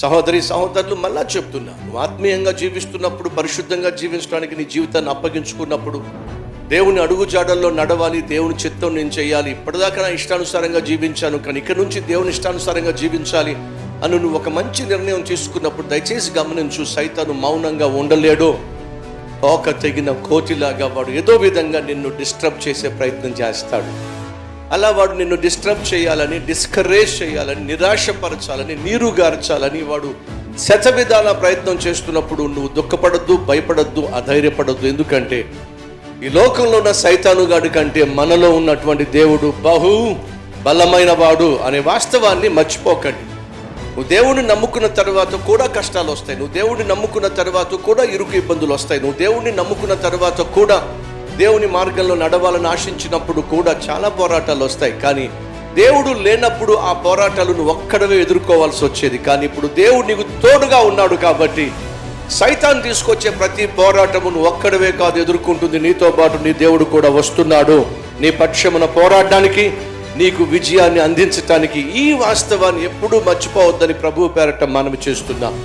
సహోదరి సహోదరులు మళ్ళా చెప్తున్నా నువ్వు ఆత్మీయంగా జీవిస్తున్నప్పుడు పరిశుద్ధంగా జీవించడానికి నీ జీవితాన్ని అప్పగించుకున్నప్పుడు దేవుని అడుగుజాడల్లో నడవాలి దేవుని చిత్తం నేను చేయాలి ఇప్పటిదాకా నా ఇష్టానుసారంగా జీవించాను కానీ ఇక్కడ నుంచి దేవుని ఇష్టానుసారంగా జీవించాలి అని నువ్వు ఒక మంచి నిర్ణయం తీసుకున్నప్పుడు దయచేసి గమనించు సైతాను మౌనంగా ఉండలేడు. ఒక తెగిన కోతిలాగా వాడు ఏదో విధంగా నిన్ను డిస్టర్బ్ చేసే ప్రయత్నం చేస్తాడు. అలా వాడు నిన్ను డిస్టర్బ్ చేయాలని డిస్కరేజ్ చేయాలని నిరాశపరచాలని నీరుగార్చాలని వాడు శతవిధాల ప్రయత్నం చేస్తున్నప్పుడు నువ్వు దుఃఖపడద్దు భయపడద్దు అధైర్యపడద్దు. ఎందుకంటే ఈ లోకంలో ఉన్న సైతానుగాడి కంటే మనలో ఉన్నటువంటి దేవుడు బహు బలమైన వాడు అనే వాస్తవాన్ని మర్చిపోకండి. నువ్వు దేవుడిని నమ్ముకున్న తర్వాత కూడా కష్టాలు వస్తాయి. నువ్వు దేవుడిని నమ్ముకున్న తర్వాత కూడా ఇరుకు ఇబ్బందులు వస్తాయి. నువ్వు దేవుడిని నమ్ముకున్న తర్వాత కూడా దేవుని మార్గంలో నడవాలని ఆశించినప్పుడు కూడా చాలా పోరాటాలు వస్తాయి. కానీ దేవుడు లేనప్పుడు ఆ పోరాటాలు నువ్వు ఒక్కడవే ఎదుర్కోవాల్సి వచ్చేది. కానీ ఇప్పుడు దేవుడు నీకు తోడుగా ఉన్నాడు కాబట్టి సైతాన్ తీసుకొచ్చే ప్రతి పోరాటము నువ్వు ఒక్కడవే కాదు ఎదుర్కొంటుంది. నీతో పాటు నీ దేవుడు కూడా వస్తున్నాడు. నీ పక్షమున పోరాడడానికి నీకు విజయాన్ని అందించటానికి ఈ వాస్తవాన్ని ఎప్పుడూ మర్చిపోవద్దని ప్రభువు పేరట మనం చేస్తున్నాం.